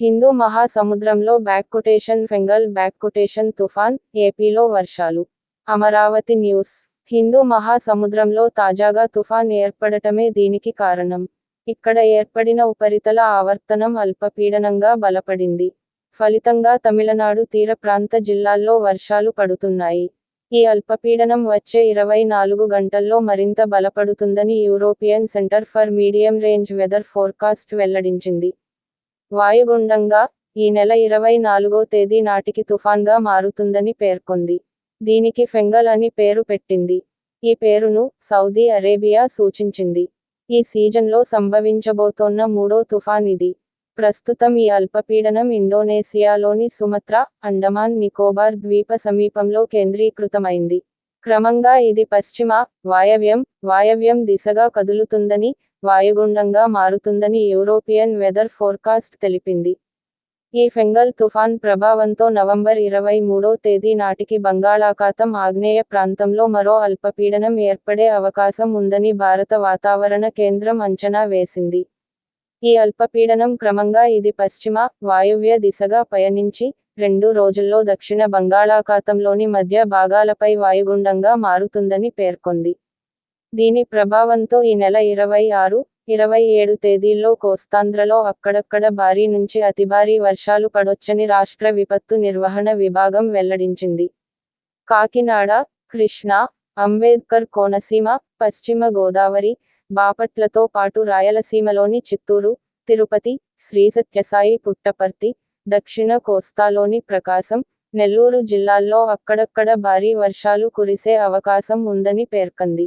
హిందూ మహాసముద్రంలో బ్యాక్కుటేషన్ ఫెంగల్ బ్యాక్కుటేషన్ తుఫాన్ ఏపీలో వర్షాలు. అమరావతి న్యూస్. హిందూ మహాసముద్రంలో తాజాగా తుఫాన్ ఏర్పడటమే దీనికి కారణం. ఇక్కడ ఏర్పడిన ఉపరితల ఆవర్తనం అల్పపీడనంగా బలపడింది. ఫలితంగా తమిళనాడు తీర ప్రాంత జిల్లాల్లో వర్షాలు పడుతున్నాయి. ఈ అల్పపీడనం వచ్చే ఇరవై నాలుగు గంటల్లో మరింత బలపడుతుందని European centre for medium range weather forecast వెల్లడించింది. వాయుగుండంగా ఈ నెల ఇరవై నాలుగో తేదీ నాటికి తుఫాన్గా మారుతుందని పేర్కొంది. దీనికి ఫెంగల్ అని పేరు పెట్టింది. ఈ పేరును సౌదీ అరేబియా సూచించింది. ఈ సీజన్లో సంభవించబోతోన్న మూడో తుఫాన్ ఇది. ప్రస్తుతం ఈ అల్పపీడనం ఇండోనేసియాలోని సుమత్రా అండమాన్ నికోబార్ ద్వీప సమీపంలో కేంద్రీకృతమైంది. క్రమంగా ఇది పశ్చిమ వాయవ్యం వాయవ్యం దిశగా కదులుతుందని వాయుగుండంగా మారుతుందని యూరోపియన్ వెదర్ ఫోర్కాస్ట్ తెలిపింది. ఈ ఫెంగల్ తుఫాన్ ప్రభావంతో నవంబర్ ఇరవై మూడో తేదీ నాటికి బంగాళాఖాతం ఆగ్నేయ ప్రాంతంలో మరో అల్పపీడనం ఏర్పడే అవకాశం ఉందని భారత వాతావరణ కేంద్రం అంచనా వేసింది. ఈ అల్పపీడనం క్రమంగా ఇది పశ్చిమ వాయువ్య దిశగా పయనించి రెండు రోజుల్లో దక్షిణ బంగాళాఖాతంలోని మధ్య భాగాలపై వాయుగుండంగా మారుతుందని పేర్కొంది. దీని ప్రభావంతో ఈ నెల ఇరవై ఆరు ఇరవై ఏడు తేదీల్లో కోస్తాంధ్రలో అక్కడక్కడ భారీ నుంచి అతి భారీ వర్షాలు పడొచ్చని రాష్ట్ర విపత్తు నిర్వహణ విభాగం వెల్లడించింది. కాకినాడ కృష్ణా అంబేద్కర్ కోనసీమ పశ్చిమ గోదావరి బాపట్లతో పాటు రాయలసీమలోని చిత్తూరు తిరుపతి శ్రీ సత్యసాయి పుట్టపర్తి దక్షిణ కోస్తాలోని ప్రకాశం నెల్లూరు జిల్లాల్లో అక్కడక్కడ భారీ వర్షాలు కురిసే అవకాశం ఉందని పేర్కొంది.